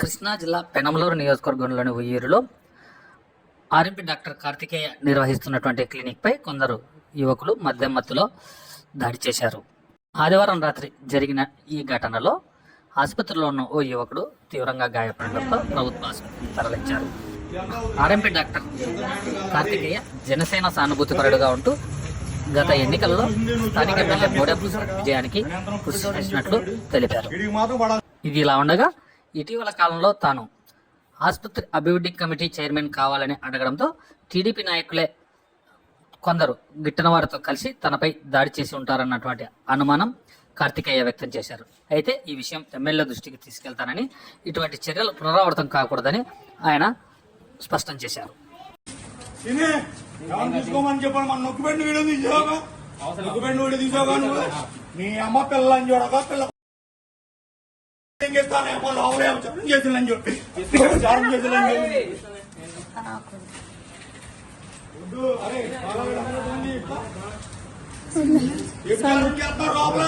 కృష్ణా జిల్లా పెనమలూరు నియోజకవర్గంలోని ఉయ్యూరులో RMP doctor Karthikeya నిర్వహిస్తున్నటువంటి క్లినిక్పై కొందరు యువకులు మద్యం మత్తులో దాడి చేశారు. ఆదివారం రాత్రి జరిగిన ఈ ఘటనలో ఆసుపత్రిలో ఉన్న ఓ యువకుడు తీవ్రంగా గాయపడడంతో ప్రభుత్వ ఆసుపత్రికి తరలించారు. ఆర్ఎంపీ డాక్టర్ కార్తికేయ జనసేన సానుభూతిపరుడుగా ఉంటూ గత ఎన్నికల్లో స్థానిక ఎమ్మెల్యే బోడెపు విజయానికి కృషి చేసినట్లు తెలిపారు. ఇది ఇలా ఉండగా ఇటీవల కాలంలో తాను ఆసుపత్రి అభివృద్ధి కమిటీ చైర్మన్ కావాలని అడగడంతో టీడీపీ నాయకులే కొందరు గిట్టిన వారితో కలిసి తనపై దాడి చేసి ఉంటారన్నటువంటి అనుమానం కార్తికేయ వ్యక్తం చేశారు. అయితే ఈ విషయం ఎమ్మెల్యే దృష్టికి తీసుకెళ్తానని ఇటువంటి చర్యలు పునరావృతం కాకూడదని ఆయన స్పష్టం చేశారు. నీ అమ్మ చూడగా పిల్ల ఏం చేస్తాను ఏమో లోపల ఏమో చట్టం చేసిందని చెప్పి చారం చేసిందని చెప్పి వద్దు, అరే, చాలా విధంగా ఉంది. ఏ చారం చేస్తారు లోపల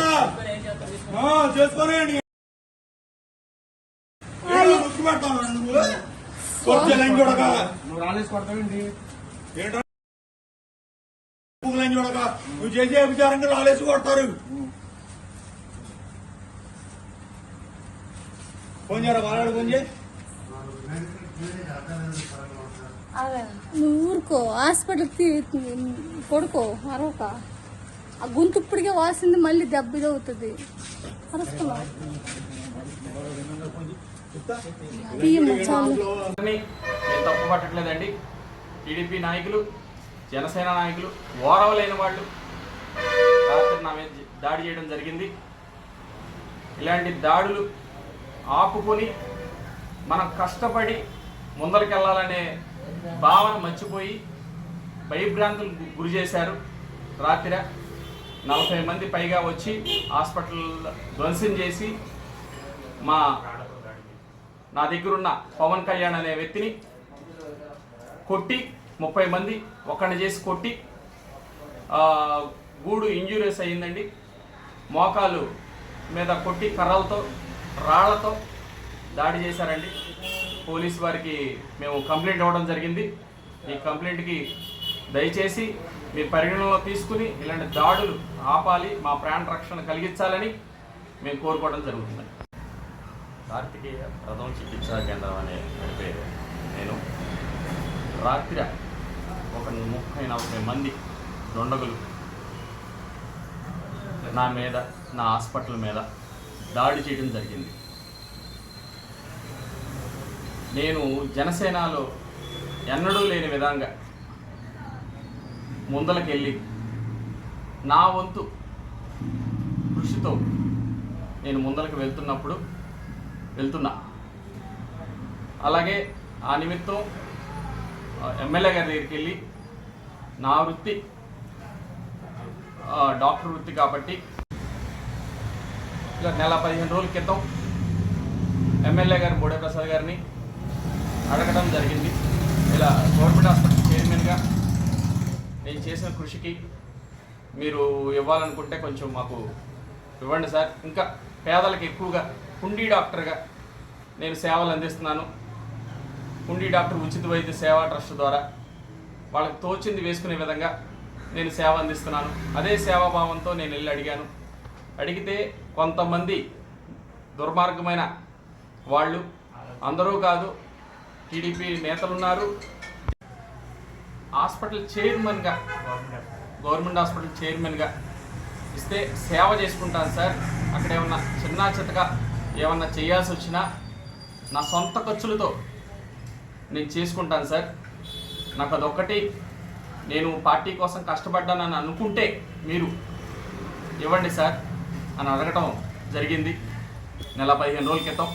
ఆ, చేసుకోనండి నొక్కి పెడతాను నువ్వు కొట్టేలని చూడగా నువ్వు రాలేసి కొడతావేంటి ఏంటో పువ్వులని చూడక నువ్వు చేసే విచారంగా రాలేసి కొడతారు ఫోన్ చేయరా బాలాడు ఫోన్ చేయి. నువ్వు ఊరుకో హాస్పిటల్కి కొడుకో అరవక ఆ గొంతు ఇప్పటికే వాసింది మళ్ళీ దెబ్బ ఇది అవుతుంది అరస్తున్నా తప్పు పట్టట్లేదండి. టీడీపీ నాయకులు జనసేన నాయకులు ఓరవలేని వాళ్ళు రాత్రి నా మీద దాడి చేయడం జరిగింది. ఇలాంటి దాడులు ఆపుకొని మనం కష్టపడి ముందరికెళ్ళాలనే భావన మర్చిపోయి భయభ్రాంతులు గురి చేశారు. రాత్రి నలభై మంది పైగా వచ్చి హాస్పిటల్ ధ్వంసం చేసి మా నా దగ్గరున్న పవన్ కళ్యాణ్ అనే వ్యక్తిని కొట్టి ముప్పై మంది ఒక్కడిని చేసి కొట్టి గూడు ఇంజూరియస్ అయ్యిందండి. మోకాలు మీద కొట్టి కర్రలతో రాళ్ళతో దాడి చేశారండి. పోలీస్ వారికి మేము కంప్లైంట్ ఇవ్వడం జరిగింది. ఈ కంప్లైంట్కి దయచేసి మీరు పరిగణనలో తీసుకుని ఇలాంటి దాడులు ఆపాలి మా ప్రాణ రక్షణ కలిగించాలని మేము కోరుకోవడం జరుగుతుంది. కార్తికేయ ప్రథమ చికిత్సా కేంద్రం అనే పేరు. నేను రాత్రి ఒక ముప్పై నలభై మంది దొండగులు నా మీద నా హాస్పిటల్ మీద దాడి చేయడం జరిగింది. నేను జనసేనలో ఎన్నడూ లేని విధంగా ముందలకెళ్ళి నా వంతు కృషితో నేను ముందలకు వెళ్తున్నప్పుడు వెళ్తున్నా. అలాగే ఆ నిమిత్తం ఎమ్మెల్యే గారి దగ్గరికి వెళ్ళి నా వృత్తి డాక్టర్ వృత్తి కాబట్టి నెల పదిహేను రోజుల క్రితం ఎమ్మెల్యే గారు బోడే ప్రసాద్ గారిని అడగడం జరిగింది. ఇలా గవర్నమెంట్ హాస్పిటల్ చైర్మన్గా నేను చేసిన కృషికి మీరు ఇవ్వాలనుకుంటే కొంచెం మాకు ఇవ్వండి సార్. ఇంకా పేదలకు ఎక్కువగా హుండీ డాక్టర్గా నేను సేవలు అందిస్తున్నాను. హుండీ డాక్టర్ ఉచిత వైద్య సేవా ట్రస్ట్ ద్వారా వాళ్ళకి తోచింది వేసుకునే విధంగా నేను సేవ అందిస్తున్నాను. అదే సేవాభావంతో నేను వెళ్ళి అడిగాను. అడిగితే కొంతమంది దుర్మార్గమైన వాళ్ళు అందరూ కాదు టీడీపీ నేతలు ఉన్నారు. హాస్పిటల్ చైర్మన్గా గవర్నమెంట్ హాస్పిటల్ చైర్మన్గా ఇస్తే సేవ చేసుకుంటాను సార్. అక్కడ ఏమన్నా చిన్న చితగా ఏమన్నా చేయాల్సి వచ్చినా నా సొంత ఖర్చులతో నేను చేసుకుంటాను సార్. నాకు అదొక్కటి. నేను పార్టీ కోసం కష్టపడ్డానని అనుకుంటే మీరు ఇవ్వండి సార్. అని అడగటం జరిగింది. నెల పదిహేను రోజుల క్రితం.